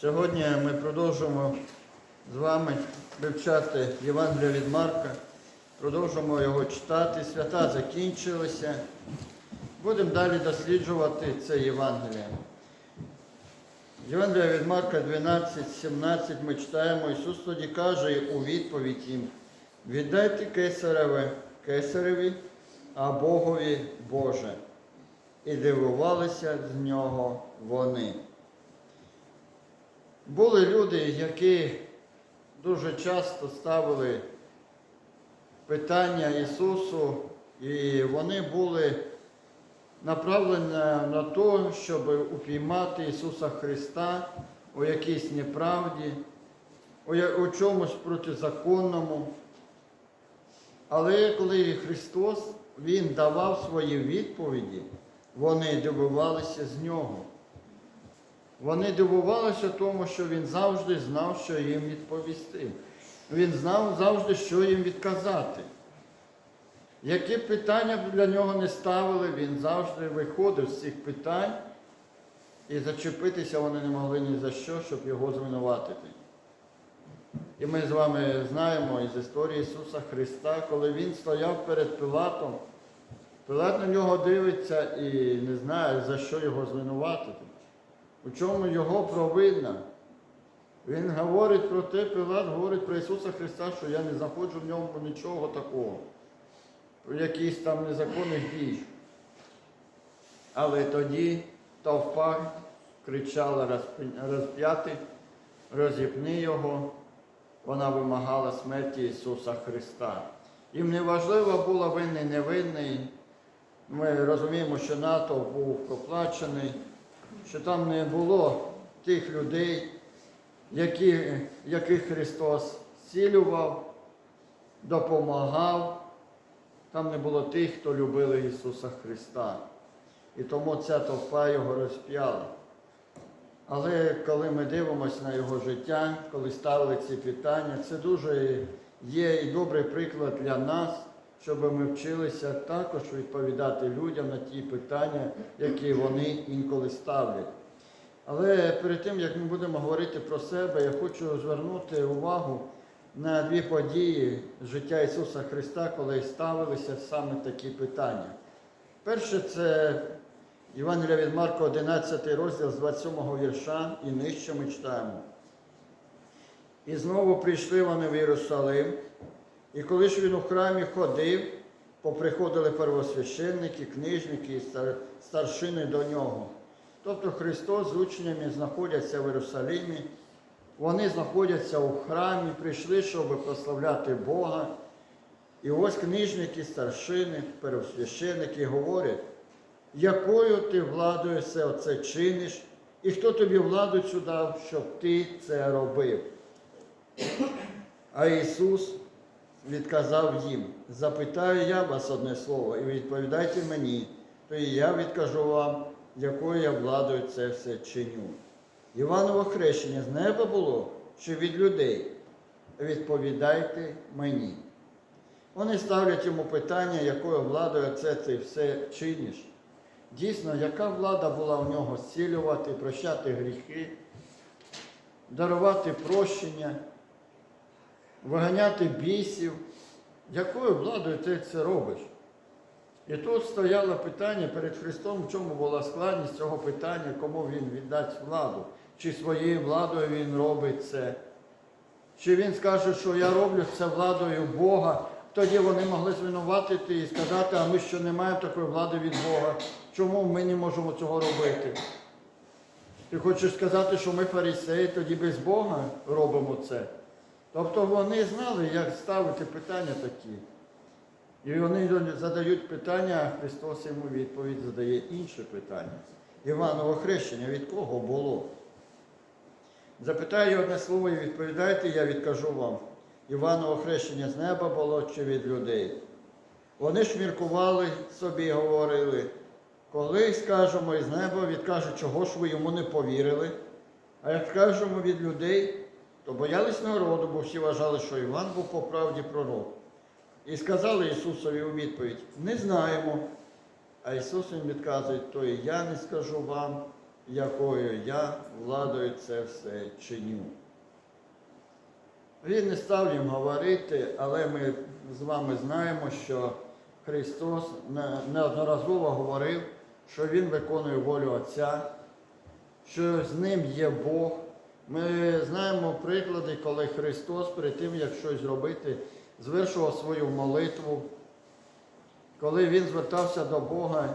Сьогодні ми продовжуємо з вами вивчати Євангелія від Марка. Продовжуємо його читати. Свята закінчилися. Будемо далі досліджувати це Євангеліє. Євангелія від Марка 12, 17 ми читаємо. Ісус тоді каже у відповідь їм: віддайте кесареве кесареві, а Богові Боже. І дивувалися з нього вони. Були люди, які дуже часто ставили питання Ісусу, і вони були направлені на те, щоб упіймати Ісуса Христа у якійсь неправді, у чомусь протизаконному. Але коли Христос Він давав свої відповіді, вони дивувалися з нього. Вони дивувалися тому, що він завжди знав, що їм відповісти. Він знав завжди, що їм відказати. Які питання для нього не ставили, він завжди виходив з цих питань, і зачепитися вони не могли ні за що, щоб його звинуватити. І ми з вами знаємо із історії Ісуса Христа, коли Він стояв перед Пилатом, Пилат на нього дивиться і не знає, за що його звинуватити. У чому його провина? Він говорить про те, Пилат говорить про Ісуса Христа, що я не знаходжу в ньому нічого такого, про якісь там незаконних дій. Але тоді товпа кричала «Розпи- розп'яти, розіпни його. Вона вимагала смерті Ісуса Христа. Їм не важливо було винний, невинний. Ми розуміємо, що НАТО був проплачений, що там не було тих людей, які, яких Христос зцілював, допомагав. Там не було тих, хто любили Ісуса Христа. І тому ця товпа його розп'яла. Але коли ми дивимося на його життя, коли ставили ці питання, це дуже є і добрий приклад для нас, щоб ми вчилися також відповідати людям на ті питання, які вони інколи ставлять. Але перед тим, як ми будемо говорити про себе, я хочу звернути увагу на дві події життя Ісуса Христа, коли ставилися саме такі питання. Перше, це Євангелія від Марка, 11 розділ з 27 вірша і нижче ми читаємо. І знову прийшли вони в Єрусалим, і коли ж він у храмі ходив, поприходили первосвященники, книжники і старшини до нього. Тобто Христос з учнями знаходяться в Єрусалимі, вони знаходяться у храмі, прийшли, щоб прославляти Бога. І ось книжники, старшини, первосвященники говорять, якою ти владою все оце чиниш, і хто тобі владу цю дав, щоб ти це робив. А Ісус відказав їм, запитаю я вас одне слово, і відповідайте мені, то і я відкажу вам, якою я владою це все чиню. Іваново хрещення з неба було чи від людей? Відповідайте мені. Вони ставлять йому питання, якою владою це ти все чиниш. Дійсно, яка влада була у нього зцілювати, прощати гріхи, дарувати прощення, виганяти бісів. Якою владою ти це робиш? І тут стояло питання перед Христом, в чому була складність цього питання, кому він віддасть владу. Чи своєю владою він робить це? Чи він скаже, що я роблю це владою Бога, тоді вони могли звинуватити і сказати, а ми що не маємо такої влади від Бога. Чому ми не можемо цього робити? Ти хочеш сказати, що ми фарисеї, тоді без Бога робимо це. Тобто вони знали, як ставити питання такі. І вони задають питання, а Христос йому відповідь задає інше питання. Іваново хрещення від кого було? Запитаю одне слово і відповідайте, я відкажу вам. Іваново хрещення з неба було чи від людей? Вони ж міркували собі говорили, коли скажемо із неба, відкаже, чого ж ви йому не повірили. А як скажемо від людей, то боялись народу, бо всі вважали, що Іван був по правді пророк. І сказали Ісусові у відповідь: не знаємо. А Ісус їм відказує, то і я не скажу вам, якою я владою це все чиню. Він не став їм говорити, але ми з вами знаємо, що Христос неодноразово говорив, що Він виконує волю Отця, що з ним є Бог. Ми знаємо приклади, коли Христос перед тим, як щось зробити, звершував свою молитву, коли Він звертався до Бога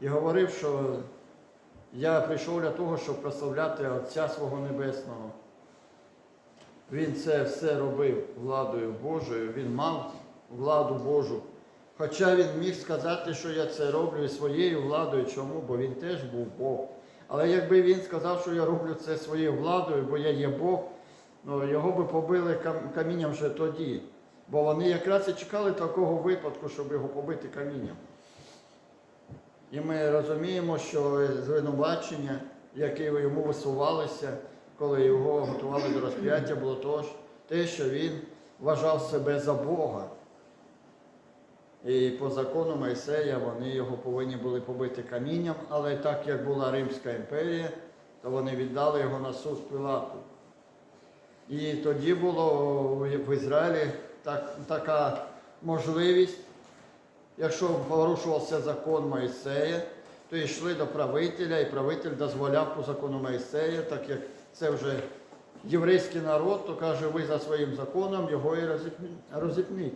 і говорив, що я прийшов для того, щоб прославляти Отця свого Небесного. Він це все робив владою Божою, він мав владу Божу. Хоча він міг сказати, що я це роблю і своєю владою. Чому? Бо він теж був Бог. Але якби він сказав, що я роблю це своєю владою, бо я є Бог, ну, його би побили камінням вже тоді. Бо вони якраз і чекали такого випадку, щоб його побити камінням. І ми розуміємо, що звинувачення, яке йому висувалися, коли його готували до розп'яття, було те, що він вважав себе за Бога. І по закону Майсея вони його повинні були побити камінням, але так як була Римська імперія, то вони віддали його на суд Пилату. І тоді було в Ізраїлі так, така можливість, якщо порушувався закон Моїсея, то йшли до правителя, і правитель дозволяв по закону Моїсея, так як це вже єврейський народ, то каже, ви за своїм законом його і розіпні- розіпніть.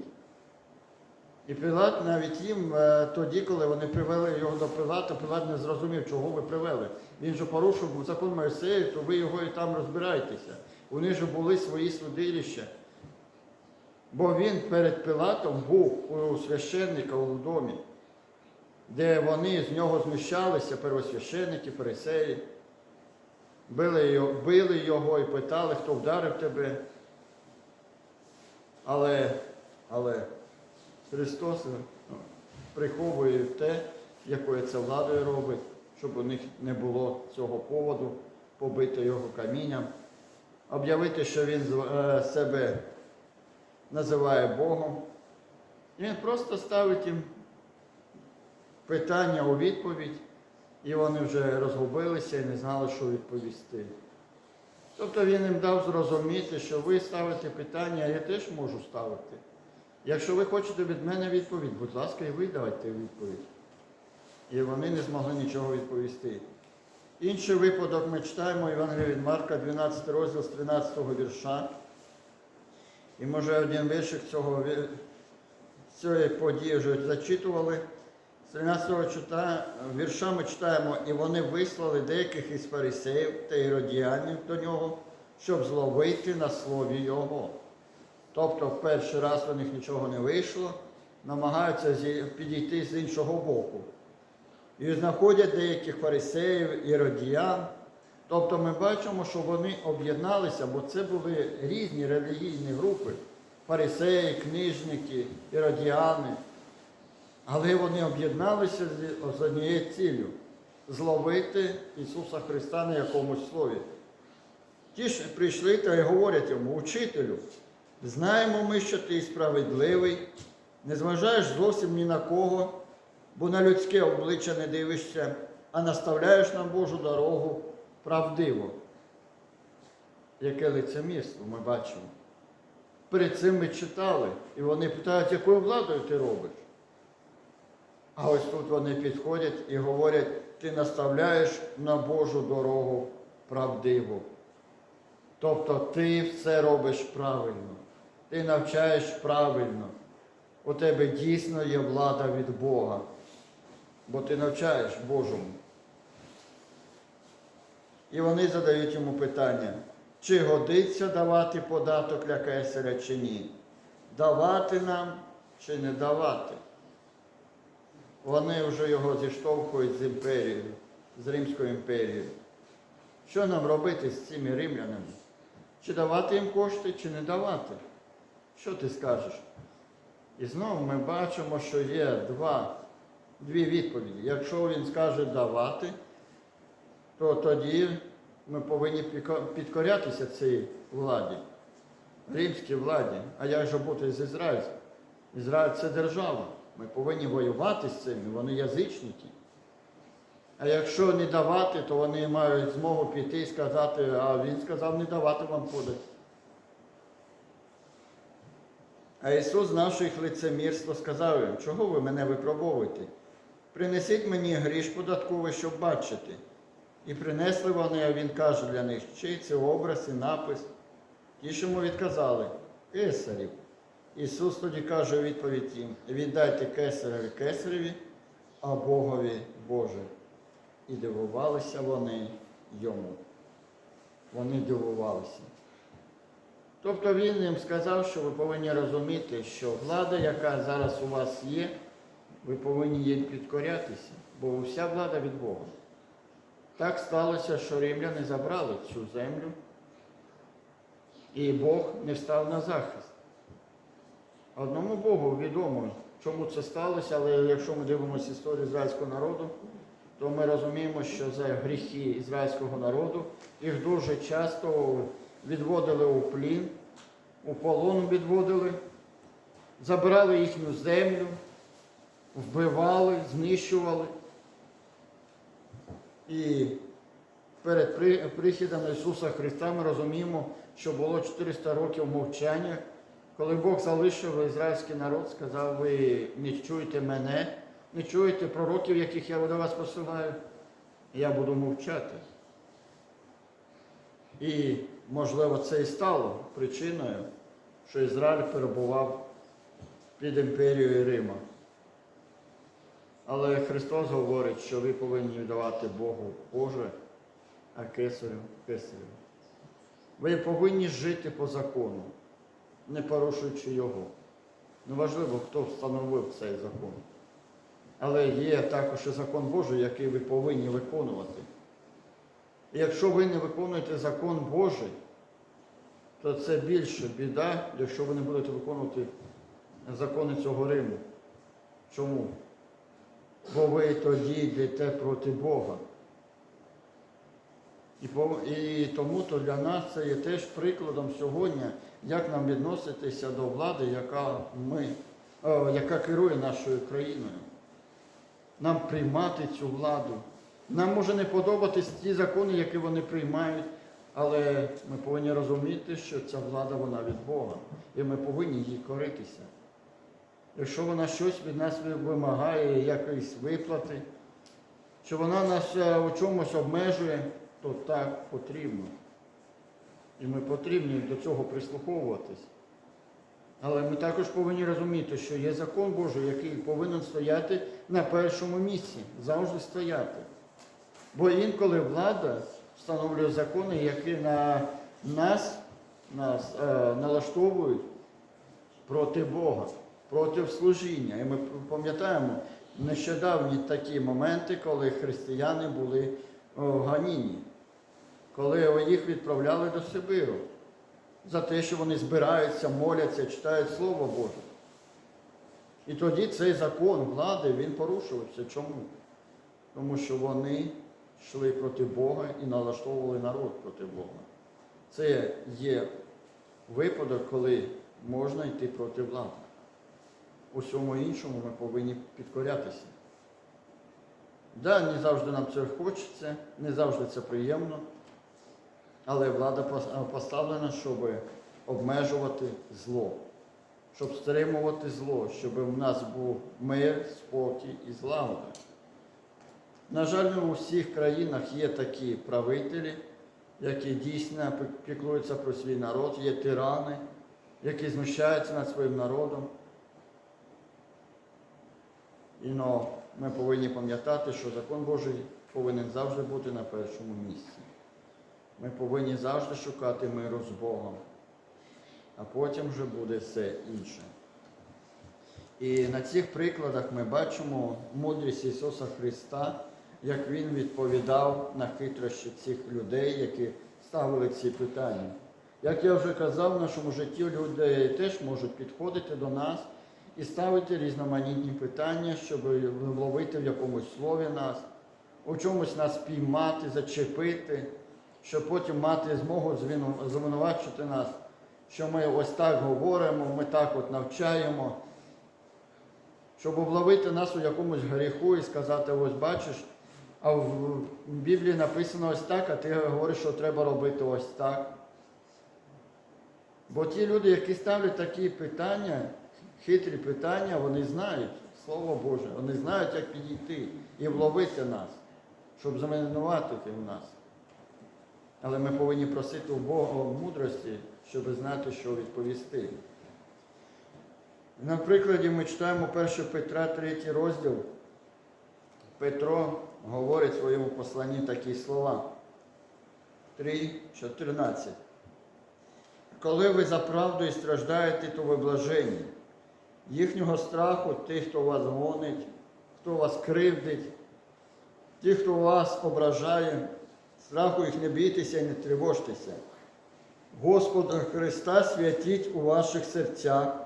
І Пилат навіть їм е, тоді, коли вони привели його до Пилата, Пилат не зрозумів, чого ви привели. Він же порушив закон Моїсея, то ви його і там розбирайтеся. У них же були свої судилища. Бо він перед Пилатом був у священника у домі, де вони з нього знущалися, первосвященники, пересеї, били його, били його і питали, хто вдарив тебе. Але, але Христос приховує те, якою це владою робить, щоб у них не було цього поводу побити його камінням, об'явити, що він е, себе називає Богом. І він просто ставить їм питання у відповідь, і вони вже розгубилися і не знали, що відповісти. Тобто він їм дав зрозуміти, що ви ставите питання, а я теж можу ставити. Якщо ви хочете від мене відповідь, будь ласка, і ви давайте відповідь. І вони не змогли нічого відповісти. Інший випадок ми читаємо Євангелія від Марка, 12 розділ з 13 вірша. І може один віршик цього, цієї події вже зачитували. З 13 чита, вірша ми читаємо, і вони вислали деяких із фарисеїв та іродіанів до нього, щоб зловити на слові його. Тобто в перший раз у них нічого не вийшло, намагаються підійти з іншого боку. І знаходять деяких фарисеїв, іродіян. Тобто ми бачимо, що вони об'єдналися, бо це були різні релігійні групи фарисеї, книжники, іродіани. Але вони об'єдналися з однією ціллю зловити Ісуса Христа на якомусь слові. Ті ж прийшли та й говорять йому, учителю, знаємо ми, що ти справедливий, не зважаєш зовсім ні на кого, бо на людське обличчя не дивишся, а наставляєш нам Божу дорогу правдиво. Яке лицемірство ми бачимо. Перед цим ми читали, і вони питають, якою владою ти робиш? А ось тут вони підходять і говорять, ти наставляєш на Божу дорогу правдиву. Тобто ти все робиш правильно, ти навчаєш правильно. У тебе дійсно є влада від Бога, бо ти навчаєш Божому. І вони задають йому питання, чи годиться давати податок для кесаря чи ні? Давати нам чи не давати? Вони вже його зіштовхують з імперією, з Римською імперією. Що нам робити з цими римлянами? Чи давати їм кошти, чи не давати? Що ти скажеш? І знову ми бачимо, що є два, дві відповіді. Якщо він скаже давати, то тоді ми повинні підкорятися цій владі, римській владі. А як же бути з Ізраїлем? Ізраїль це держава. Ми повинні воювати з цими, вони язичники. А якщо не давати, то вони мають змогу піти і сказати, а він сказав не давати вам подати. А Ісус, знавши їх лицемірство, сказав їм, чого ви мене випробовуєте? Принесіть мені гріш податковий, щоб бачити. І принесли вони, а він каже для них, чий це образ і напис. Ті, що йому відказали, кесарів. Ісус тоді каже у відповідь їм, віддайте кесареві кесареві, а Богові Боже. І дивувалися вони йому. Вони дивувалися. Тобто він їм сказав, що ви повинні розуміти, що влада, яка зараз у вас є, ви повинні їй підкорятися, бо вся влада від Бога. Так сталося, що римляни забрали цю землю, і Бог не став на захист. Одному Богу відомо, чому це сталося, але якщо ми дивимося історію ізраїльського народу, то ми розуміємо, що за гріхи ізраїльського народу їх дуже часто відводили у плін, у полон відводили, забирали їхню землю, вбивали, знищували. І перед при- прихідом Ісуса Христа ми розуміємо, що було 400 років мовчання, коли Бог залишив ізраїльський народ, сказав, ви не чуєте мене, не чуєте пророків, яких я до вас посилаю, я буду мовчати. І, можливо, це і стало причиною, що Ізраїль перебував під імперією Рима. Але Христос говорить, що ви повинні віддавати Богу Боже, а кесарю кесарю. Ви повинні жити по закону, не порушуючи його. Неважливо, хто встановив цей закон. Але є також і закон Божий, який ви повинні виконувати. Якщо ви не виконуєте закон Божий, то це більше біда, якщо ви не будете виконувати закони цього Риму. Чому? Бо ви тоді йдете проти Бога. І, тому то для нас це є теж прикладом сьогодні, як нам відноситися до влади, яка, ми, о, яка керує нашою країною. Нам приймати цю владу. Нам може не подобатись ті закони, які вони приймають, але ми повинні розуміти, що ця влада вона від Бога. І ми повинні їй коритися. Якщо вона щось від нас вимагає, якісь виплати, що вона нас е, у чомусь обмежує, то так потрібно. І ми повинні до цього прислуховуватись. Але ми також повинні розуміти, що є закон Божий, який повинен стояти на першому місці, завжди стояти. Бо інколи влада встановлює закони, які на нас, нас е, налаштовують проти Бога, проти служіння. І ми пам'ятаємо нещодавні такі моменти, коли християни були о, ганіні, коли їх відправляли до Сибиру за те, що вони збираються, моляться, читають Слово Боже. І тоді цей закон влади він порушувався. Чому? Тому що вони йшли проти Бога і налаштовували народ проти Бога. Це є випадок, коли можна йти проти влади. Усьому іншому ми повинні підкорятися. Да, не завжди нам це хочеться, не завжди це приємно, але влада поставлена, щоб обмежувати зло, щоб стримувати зло, щоб у нас був мир, спокій і злагода. На жаль, у всіх країнах є такі правителі, які дійсно піклуються про свій народ, є тирани, які знущаються над своїм народом. І но ми повинні пам'ятати, що закон Божий повинен завжди бути на першому місці. Ми повинні завжди шукати миру з Богом, а потім вже буде все інше. І на цих прикладах ми бачимо мудрість Ісуса Христа, як Він відповідав на хитрощі цих людей, які ставили ці питання. Як я вже казав, в нашому житті люди теж можуть підходити до нас і ставити різноманітні питання, щоб вловити в якомусь слові нас, у чомусь нас піймати, зачепити, щоб потім мати змогу звинувачити нас, що ми ось так говоримо, ми так от навчаємо, щоб обловити нас у якомусь гріху і сказати, ось бачиш, А в Біблії написано ось так, а ти говориш, що треба робити ось так. Бо ті люди, які ставлять такі питання, хитрі питання, вони знають Слово Боже, вони знають, як підійти і вловити нас, щоб замінувати нас. Але ми повинні просити у Бога мудрості, щоб знати, що відповісти. На прикладі ми читаємо 1 Петра 3 розділ. Петро говорить в своєму посланні такі слова. 3.14. Коли ви за правдою страждаєте, то ви блаженні. Їхнього страху тих, хто вас гонить, хто вас кривдить, ті, хто вас ображає, страху їх не бійтеся і не тривожтеся. Господа Христа святіть у ваших серцях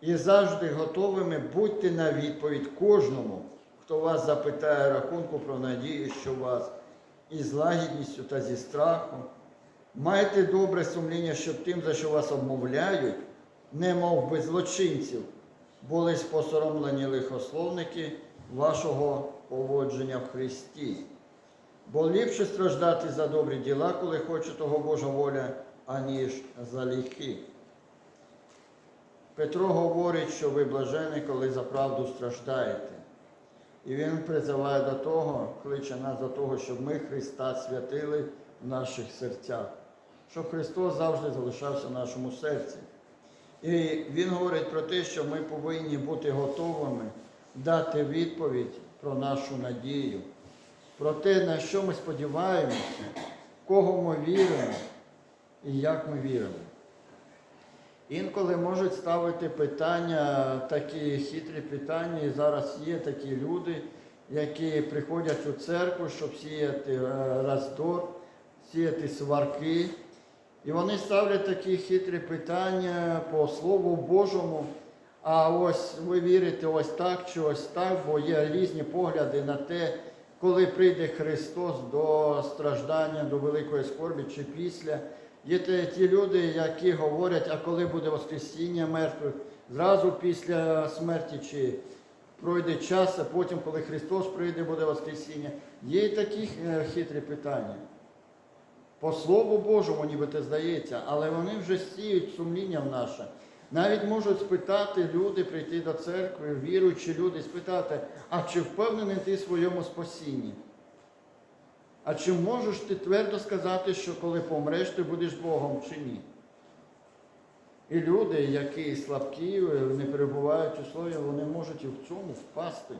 і завжди готовими будьте на відповідь кожному, хто вас запитає рахунку про надію, що вас, і з лагідністю та зі страхом. Майте добре сумління, щоб тим, за що вас обмовляють, не мов би злочинців, були спосоромлені лихословники вашого поводження в Христі. Бо ліпше страждати за добрі діла, коли хоче того Божа воля, аніж за ліхи. Петро говорить, що ви блажені, коли за правду страждаєте. І він призиває до того, кличе нас до того, щоб ми Христа святили в наших серцях, щоб Христос завжди залишався в нашому серці. І Він говорить про те, що ми повинні бути готовими дати відповідь про нашу надію, про те, на що ми сподіваємося, в кого ми віримо і як ми віримо. Інколи можуть ставити питання, такі хитрі питання, і зараз є такі люди, які приходять у церкву, щоб сіяти е, роздор, сіяти сварки. І вони ставлять такі хитрі питання по Слову Божому. А ось ви вірите ось так чи ось так, бо є різні погляди на те, коли прийде Христос до страждання, до великої скорбі чи після. Є ті люди, які говорять, а коли буде Воскресіння мертвих, зразу після смерті, чи пройде час, а потім, коли Христос прийде, буде Воскресіння. Є і такі е, хитрі питання. По Слову Божому, нібито здається, але вони вже сіють сумління в наше. Навіть можуть спитати люди, прийти до церкви, віруючі люди, спитати, а чи впевнений ти в своєму спасінні? А чи можеш ти твердо сказати, що коли помреш, ти будеш Богом чи ні? І люди, які слабкі, не перебувають у слові, вони можуть і в цьому впасти.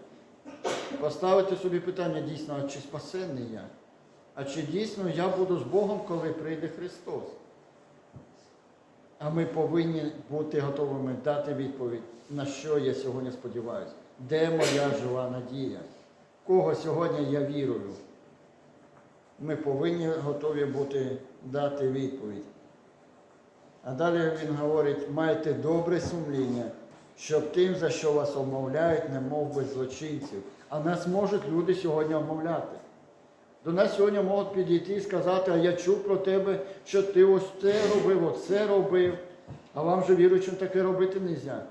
Поставити собі питання дійсно, а чи спасенний я? А чи дійсно я буду з Богом, коли прийде Христос? А ми повинні бути готовими дати відповідь, на що я сьогодні сподіваюся, де моя жива надія, кого сьогодні я вірую. Ми повинні готові бути дати відповідь. А далі він говорить, майте добре сумління, щоб тим, за що вас обмовляють, не мов би злочинців. А нас можуть люди сьогодні обмовляти. До нас сьогодні можуть підійти і сказати, а я чув про тебе, що ти ось це робив, оце робив, а вам же віруючим таке робити не можна.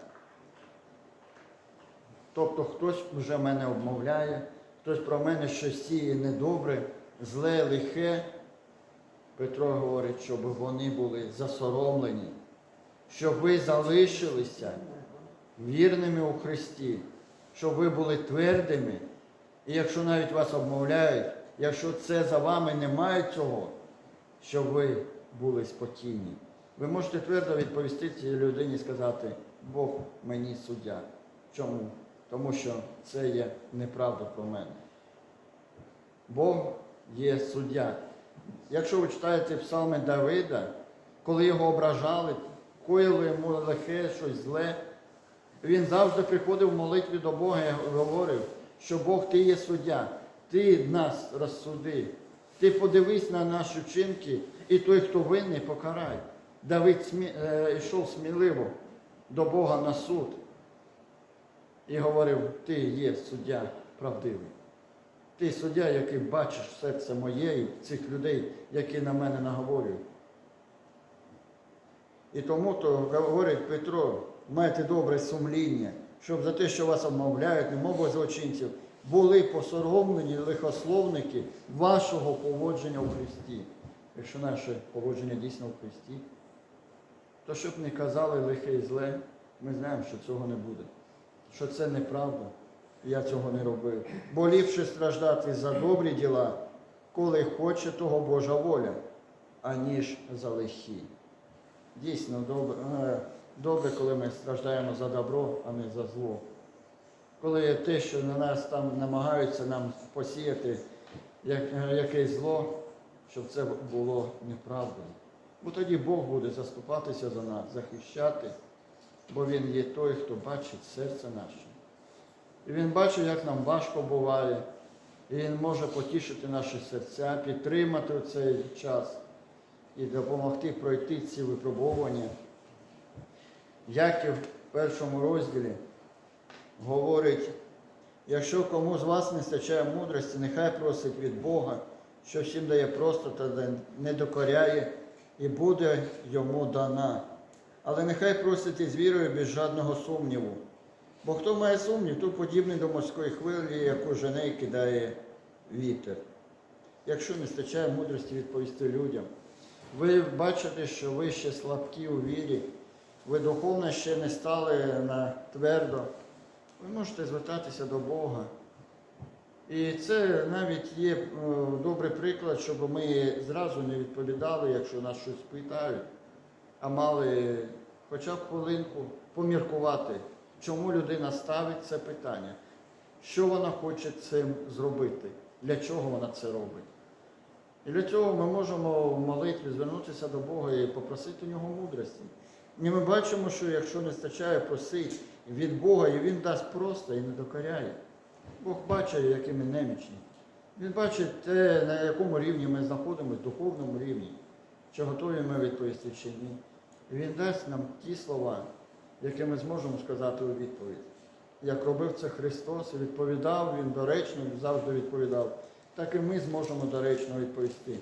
Тобто хтось вже мене обмовляє, хтось про мене щось сіє недобре, зле, лихе. Петро говорить, щоб вони були засоромлені, щоб ви залишилися вірними у Христі, щоб ви були твердими. І якщо навіть вас обмовляють, якщо це за вами немає цього, щоб ви були спокійні. Ви можете твердо відповісти цій людині і сказати, Бог мені суддя. Чому? Тому що це є неправда про мене. Бог є суддя. Якщо ви читаєте псалми Давида, коли його ображали, коїли йому лихе, щось зле, він завжди приходив в молитві до Бога і говорив, що Бог ти є суддя, ти нас розсуди, ти подивись на наші вчинки, і той, хто винний, покарай. Давид смі... е, йшов сміливо до Бога на суд і говорив, ти є суддя правдивий. Ти суддя, який бачиш серце моє цих людей, які на мене наговорюють. І тому то говорить Петро, майте добре сумління, щоб за те, що вас обмовляють, не мов злочинців, були посоромлені лихословники вашого поводження у Христі. Якщо наше поводження дійсно у Христі, то щоб не казали лихе і зле, ми знаємо, що цього не буде. Що це неправда. Я цього не робив. Бо ліпше страждати за добрі діла, коли хоче того Божа воля, аніж за лихі. Дійсно, добре, е, добре, коли ми страждаємо за добро, а не за зло. Коли те, що на нас там намагаються нам посіяти е, якесь зло, щоб це було неправдою. Бо тоді Бог буде заступатися за нас, захищати, бо Він є той, хто бачить серце наше. І Він бачить, як нам важко буває, і Він може потішити наші серця, підтримати у цей час і допомогти пройти ці випробування. Яків в першому розділі говорить, якщо кому з вас не стачає мудрості, нехай просить від Бога, що всім дає просто та не докоряє, і буде йому дана. Але нехай просить із вірою без жодного сумніву. Бо хто має сумнів, то подібний до морської хвилі, яку жене кидає вітер. Якщо не стачає мудрості відповісти людям, ви бачите, що ви ще слабкі у вірі, ви духовно ще не стали на твердо, ви можете звертатися до Бога. І це навіть є е, добрий приклад, щоб ми зразу не відповідали, якщо нас щось питають, а мали хоча б хвилинку поміркувати, чому людина ставить це питання, що вона хоче цим зробити, для чого вона це робить. І для цього ми можемо в молитві звернутися до Бога і попросити у нього мудрості. І ми бачимо, що якщо не стачає просить від Бога, і Він дасть просто і не докоряє. Бог бачить, які ми немічні. Він бачить те, на якому рівні ми знаходимося, духовному рівні, чи готові ми відповісти чи ні. І Він дасть нам ті слова, які ми зможемо сказати у відповідь. Як робив це Христос, відповідав, Він доречно завжди відповідав, так і ми зможемо доречно відповісти.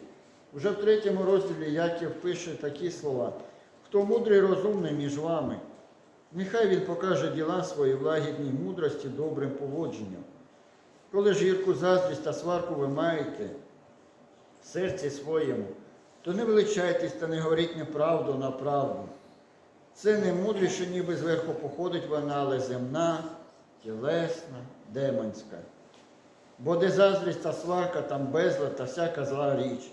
Уже в третьому розділі Яків пише такі слова. Хто мудрий розумний між вами, нехай він покаже діла свої в лагідній мудрості добрим поводженням. Коли ж гірку заздрість та сварку ви маєте в серці своєму, то не величайтесь та не говоріть неправду на правду. Це не мудріше, ніби зверху походить вона, але земна, тілесна, демонська. Бо де заздрість та сварка, там безлад та всяка зла річ.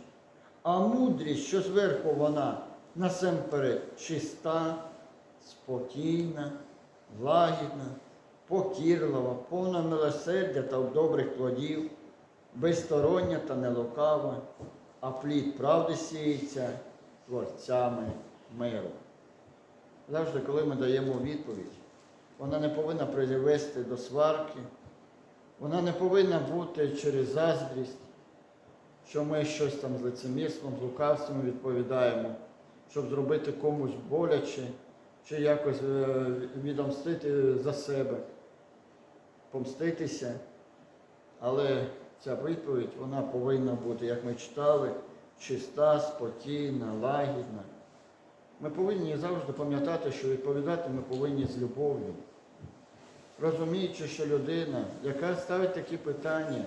А мудрість, що зверху вона, насамперед чиста, спокійна, лагідна, покірлива, повна милосердя та добрих плодів, безстороння та нелукава, а плід правди сіється творцями миру. Завжди, коли ми даємо відповідь, вона не повинна привести до сварки, вона не повинна бути через заздрість, що ми щось там з лицемірством, з лукавством відповідаємо, щоб зробити комусь боляче, чи якось е, відомстити за себе, помститися. Але ця відповідь вона повинна бути, як ми читали, чиста, спокійна, лагідна. Ми повинні завжди пам'ятати, що відповідати ми повинні з любов'ю. Розуміючи, що людина, яка ставить такі питання,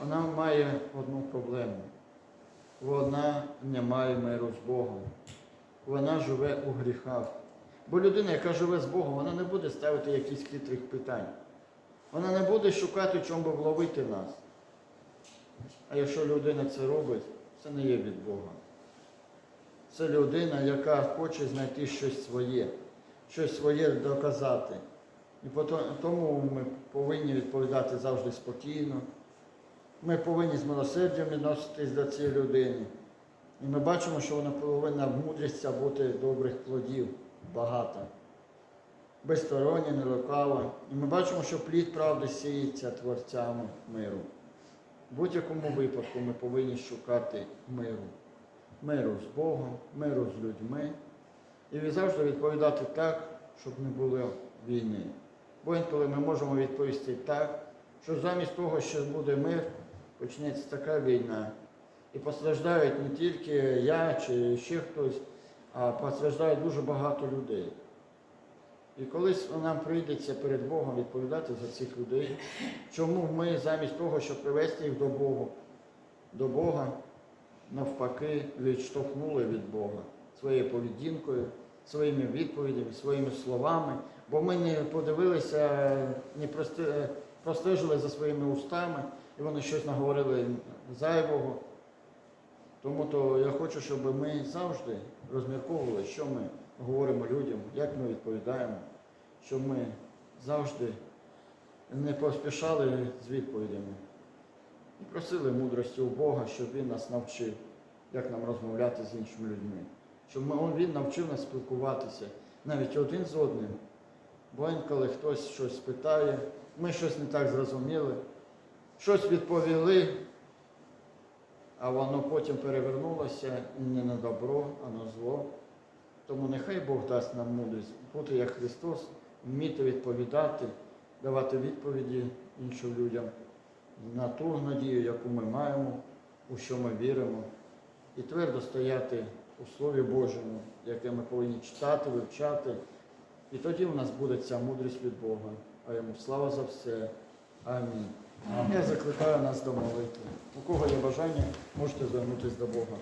вона має одну проблему. Вона не має миру з Богом. Вона живе у гріхах. Бо людина, яка живе з Богом, вона не буде ставити якісь хитрих питань. Вона не буде шукати, чому би вловити нас. А якщо людина це робить, це не є від Бога. Це людина, яка хоче знайти щось своє, щось своє доказати. І тому ми повинні відповідати завжди спокійно. Ми повинні з милосердям відноситись до цієї людини. І ми бачимо, що вона повинна в мудрістя бути добрих плодів багато, безстороння, нелукава. І ми бачимо, що плід правди сіється творцями миру. В будь-якому випадку ми повинні шукати миру. Миру з Богом, миру з людьми. І завжди відповідати так, щоб не було війни. Бо інколи ми можемо відповісти так, що замість того, що буде мир, почнеться така війна. І постраждають не тільки я чи ще хтось, а постраждає дуже багато людей. І колись нам прийдеться перед Богом відповідати за цих людей, чому ми замість того, щоб привести їх до Бога, до Бога, навпаки, відштовхнули від Бога своєю поведінкою, своїми відповідями, своїми словами, бо ми не подивилися, не простежили за своїми устами, і вони щось наговорили зайвого. Тому то я хочу, щоб ми завжди розмірковували, що ми говоримо людям, як ми відповідаємо, щоб ми завжди не поспішали з відповідями просили мудрості у Бога, щоб Він нас навчив, як нам розмовляти з іншими людьми. Щоб Він навчив нас спілкуватися навіть один з одним. Бо інколи хтось щось питає, ми щось не так зрозуміли, щось відповіли, а воно потім перевернулося не на добро, а на зло. Тому нехай Бог дасть нам мудрість бути як Христос, вміти відповідати, давати відповіді іншим людям на ту надію, яку ми маємо, у що ми віримо, і твердо стояти у Слові Божому, яке ми повинні читати, вивчати. І тоді у нас буде ця мудрість від Бога. А йому слава за все. Амінь. Я закликаю нас до молитви. У кого є бажання, можете звернутися до Бога.